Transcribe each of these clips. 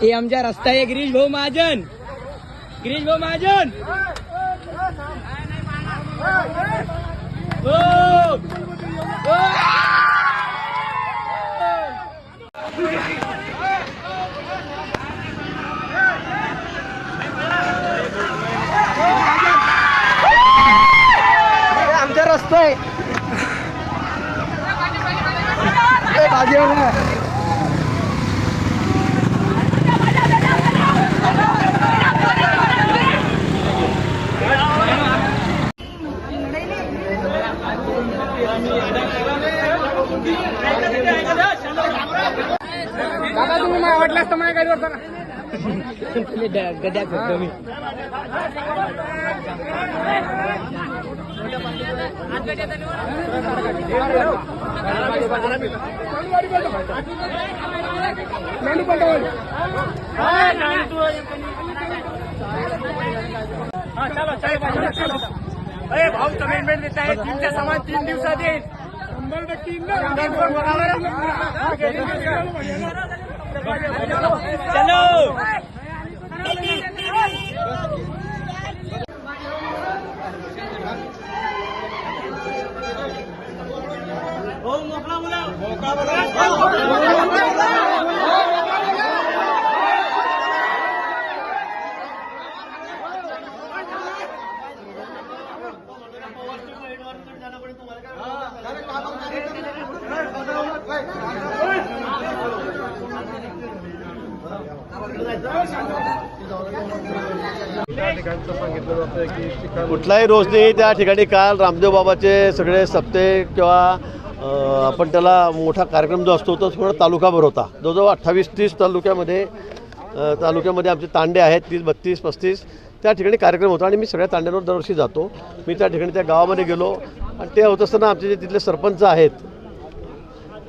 हे आमचा रस्ता आहे गिरीश भाऊ महाजन. गिरीश भाऊ महाजन. हो. हो. आमचा रस्ता आहे हे भाजीवाला. दादा तुम्ही मला वाटलं असतं माझ्या गाडीवर चला. मी. हा, चलो. ए, भाऊ कमिटमेंट देत आहे तीनच्या समान तीन दिवसात येईल शंभर टक्के येईल ना? दररोज बघावं. हा, गेली चलो कुठलाही रोज नाही त्या ठिकाणी काल रामदेव बाबाचे सगळे सप्ते किंवा आपण त्याला मोठा कार्यक्रम जो असतो तो थोडा तालुकाभर होता. जवळजवळ अठ्ठावीस तीस तालुक्यामध्ये तालुक्यामध्ये आमचे तांडे आहेत तीस बत्तीस पस्तीस त्या ठिकाणी कार्यक्रम होता आणि मी सगळ्या तांड्यांवर दरवर्षी जातो. मी त्या ठिकाणी त्या गावामध्ये गेलो आणि ते होत असताना आमचे जे तिथले सरपंच आहेत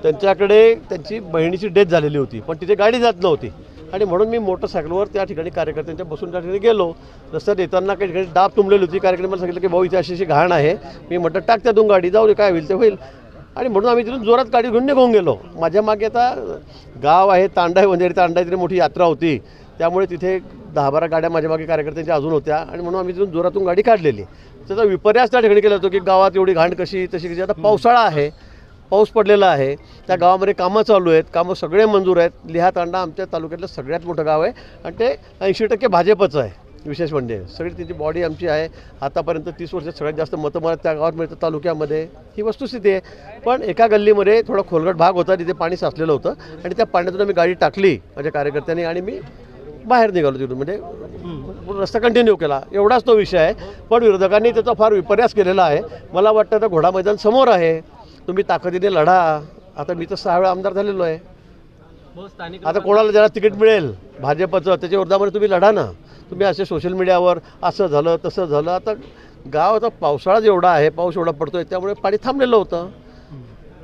त्यांच्याकडे त्यांची बहिणीची डेथ झालेली होती. पण तिथे गाडी जात नव्हती. आणि म्हणून मी मोटरसायकलवर त्या ठिकाणी कार्यकर्त्यांच्या बसून त्या ठिकाणी गेलो. रस्त्यात येताना काही ठिकाणी डाब तुंबलेली होती. कार्यक्रम मला सांगितलं की भाऊ इथे अशी अशी घाण आहे. मी म्हटलं टाक त्यातून गाडी जाऊ दे काय होईल ते होईल. आणि म्हणून आम्ही तिथून जोरात गाडी घेऊन निघून गेलो. माझ्या मागे आता गाव आहे तांडा आहे वंजारी तांडा आहे तिथे मोठी यात्रा होती. त्यामुळे तिथे दहा बारा गाड्या माझ्या मागे कार्यकर्त्यांच्या अजून होत्या. आणि म्हणून आम्ही तिथून जोरातून गाडी काढलेली. त्याचा विपर्यास त्या ठिकाणी केला होतो की गावात एवढी घाण कशी तशी कशी? आता पावसाळा आहे. पाऊस पडलेला आहे. त्या गावामध्ये कामं चालू आहेत. कामं सगळे मंजूर आहेत. लिहा तांडा आमच्या तालुक्यातलं सगळ्यात मोठं गाव आहे. आणि ते ऐंशी टक्के भाजपचं आहे विशेष म्हणजे. सगळी तिची बॉडी आमची आहे. आतापर्यंत तीस वर्षात सगळ्यात जास्त मतं मला त्या गावात मिळतं तालुक्यामध्ये. ही वस्तुस्थिती आहे. पण एका गल्लीमध्ये थोडा खोलगट भाग होता तिथे पाणी साचलेलं होतं. आणि त्या पाण्यातून आम्ही गाडी टाकली माझ्या कार्यकर्त्यांनी आणि मी बाहेर निघालो तिथून. म्हणजे रस्ता कंटिन्यू केला. एवढाच तो विषय आहे. पण विरोधकांनी त्याचा फार विपर्यास केलेला आहे. मला वाटतं आता घोडा मैदान समोर आहे. तुम्ही ताकदीने लढा. आता मी तर सहा वेळा आमदार झालेलो आहे. आता कोणाला ज्याला तिकीट मिळेल? भाजपचं. त्याच्या विरोधामध्ये तुम्ही लढा ना. तुम्ही असे सोशल मीडियावर असं झालं तसं झालं. आता गाव आता पावसाळा जेवढा आहे पाऊस एवढा पडतोय त्यामुळे पाणी थांबलेलं होतं.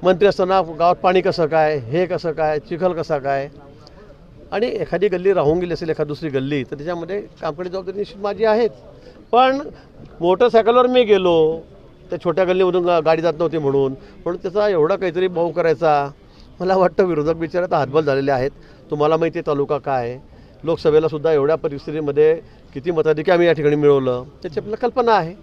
मंत्री असताना गावात पाणी कसं काय हे कसं काय चिखल कसा काय? आणि एखादी गल्ली राहून गेली असेल एखादी दुसरी गल्ली तर त्याच्यामध्ये कामकडे जबाबदारी निश्चित माझी आहेच. पण मोटरसायकलवर मी गेलो त्या छोट्या गल्लीमधून गाडी जात नव्हती म्हणून. म्हणून त्याचा एवढा काहीतरी भाऊ करायचा मला वाटतं विरोधक बिचारे आता हातबल झालेले आहेत. तुम्हाला माहिती आहे तालुका काय आहे. लोकसभेला सुद्धा एवढ्या परिस्थितीमध्ये किती मताधिक्य आम्ही या ठिकाणी मिळवलं. त्याची आपल्याला कल्पना आहे.